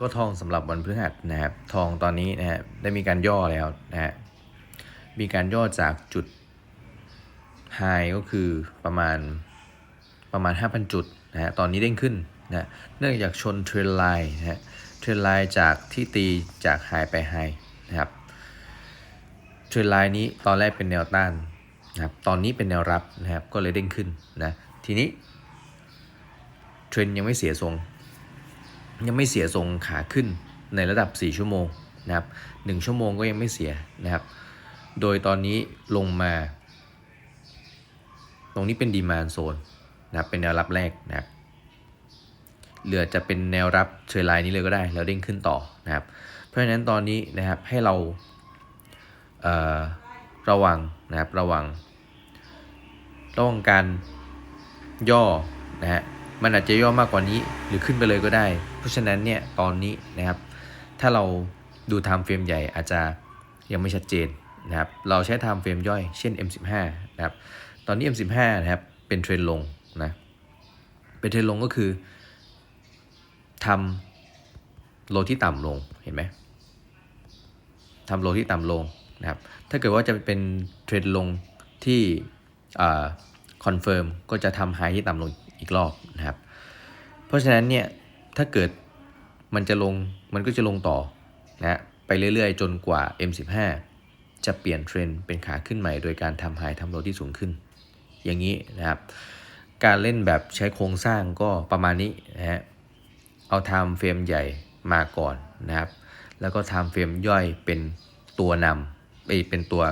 ก็ทองสำหรับวันพฤหัสนะครับ ทองตอนนี้นะฮะได้มีการย่อแล้วนะฮะมีการย่อจากจุดไฮก็คือประมาณประมาณ 5,000 จุดนะฮะตอนนี้เด้งขึ้นนะเนื่องจากชนเทรนไลน์นะฮะเทรนไลน์จากที่ตีจากไฮไปไฮนะครับเทรนไลน์นี้ตอนแรกเป็นแนวต้านนะครับตอนนี้เป็นแนวรับนะครับก็เลยเด้งขึ้นนะทีนี้เทรนยังไม่เสียทรง ยังไม่เสียทรงขาขึ้นในระดับ 4 ชั่วโมงนะครับ1ชั่วโมงก็ยังไม่เสียนะครับ โดยตอนนี้ลงมา ตรงนี้เป็นดีมานโซนนะครับเป็นแนวรับแรกนะครับเหลือจะเป็นแนวรับเทรนไลน์นี้เลยก็ได้ แล้วเด้งขึ้นต่อนะครับ เพราะฉะนั้นตอนนี้นะครับให้เราเระวังนะครับระวังระวังการย่อนะฮะมันอาจจะย่อมากกว่านี้หรือขึ้นไปเลยก็ได้ เพราะฉะนั้นเนี่ยตอนนี้นะครับ ถ้าเราดู time frame ใหญ่อาจจะยังไม่ชัดเจนนะครับ เราใช้ time frame ย่อยเช่น M15 นะครับ ตอนนี้ M15 นะครับเป็นเทรนลงนะเป็นเทรนลงก็คือทำโลที่ต่ำลงเห็นไหมทำโลที่ต่ำลงนะครับ ถ้าเกิดว่าจะเป็นเทรนลงที่คอนเฟิร์มก็จะทำไฮที่ต่ำลงอีกรอบนะครับ เพราะฉะนั้นเนี่ย ถ้าเกิดมันจะลงมันก็จะลงต่อนะไปเรื่อยๆ จนกว่า M15 จะเปลี่ยนเทรนด์เป็นขาขึ้นใหม่ โดยการทำไฮทำโลที่สูงขึ้น อย่างนี้นะครับ การเล่นแบบใช้โครงสร้างก็ประมาณนี้นะฮะเอาไทม์เฟรมใหญ่มาก่อนนะครับ แล้วก็ไทม์เฟรมย่อยเป็นตัวนำไปเป็นตัว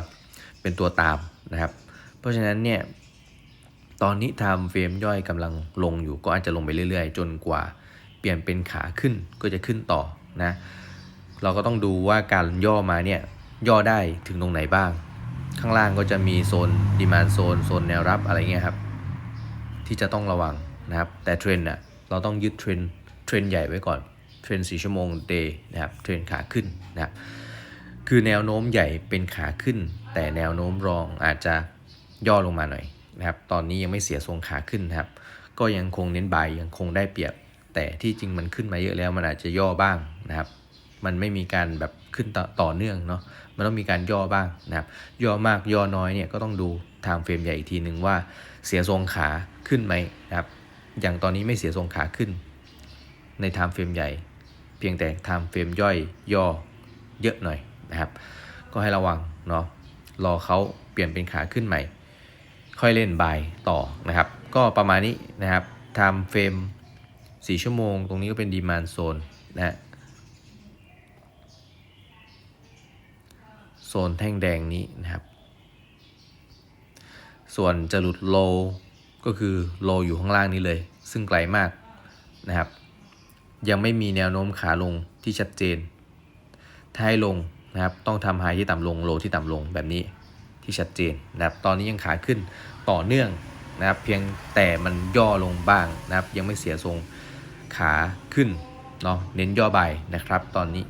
เป็นตัวตามนะครับ เพราะฉะนั้นเนี่ยตอนนี้ไทม์เฟรมย่อยกำลังลงอยู่ก็อาจจะลงไปเรื่อยๆ จนกว่า เปลี่ยนเป็นขาขึ้นก็จะขึ้นต่อนะเราก็ต้องดูว่าการย่อมาเนี่ยย่อได้ถึงตรงไหนบ้าง ข้างล่างก็จะมีโซนดีมานโซนโซนแนวรับอะไรเงี้ยครับ ที่จะต้องระวังนะครับ แต่เทรนด์น่ะเราต้องยึดเทรนเทรนใหญ่ไว้ก่อนเทรนด์4ชั่วโมงเดย์นะครับเทรนขาขึ้นนะครับคือแนวโน้มใหญ่เป็นขาขึ้น แต่แนวโน้มรองอาจจะย่อลงมาหน่อยนะครับ ตอนนี้ยังไม่เสียทรงขาขึ้นนะครับ ก็ยังคงเน้นบายยังคงได้เปรียบ แต่ที่จริงมันขึ้นมาเยอะแล้วมันอาจจะย่อบ้างนะครับ มันไม่มีการแบบขึ้นต่อต่อเนื่องเนาะมันต้องมีการย่อบ้างนะครับ ย่อมากย่อน้อยเนี่ยก็ต้องดูทม์เฟรมใหญ่อีกทีหนึ่งว่าเสียทรงขาขึ้นไหมนะครับ อย่างตอนนี้ไม่เสียทรงขาขึ้น ในไทม์เฟรมใหญ่ เพียงแต่ไทม์เฟรมย่อยย่อเยอะหน่อยนะครับ ก็ให้ระวังเนาะรอเขาเปลี่ยนเป็นขาขึ้นใหม่ ค่อยเล่นบายต่อนะครับ ก็ประมาณนี้นะครับ time frame 4 ชั่วโมง ตรงนี้ก็เป็น demand zone นะฮะโซนแท่งแดงนี้นะครับ ส่วนจะหลุดโลก็คือโลอยู่ข้างล่างนี้เลย ซึ่งไกลมากนะครับ ยังไม่มีแนวโน้มขาลงที่ชัดเจน ถ้าให้ลงนะครับ ต้องทำไฮที่ต่ำลงโลที่ต่ำลงแบบนี้ที่ชัดเจนนะครับ ตอนนี้ยังขาขึ้นต่อเนื่อง นะครับเพียงแต่มันย่อลงบ้างนะครับ ยังไม่เสียทรงขาขึ้นเนาะเน้นย่อใบนะครับ ตอนนี้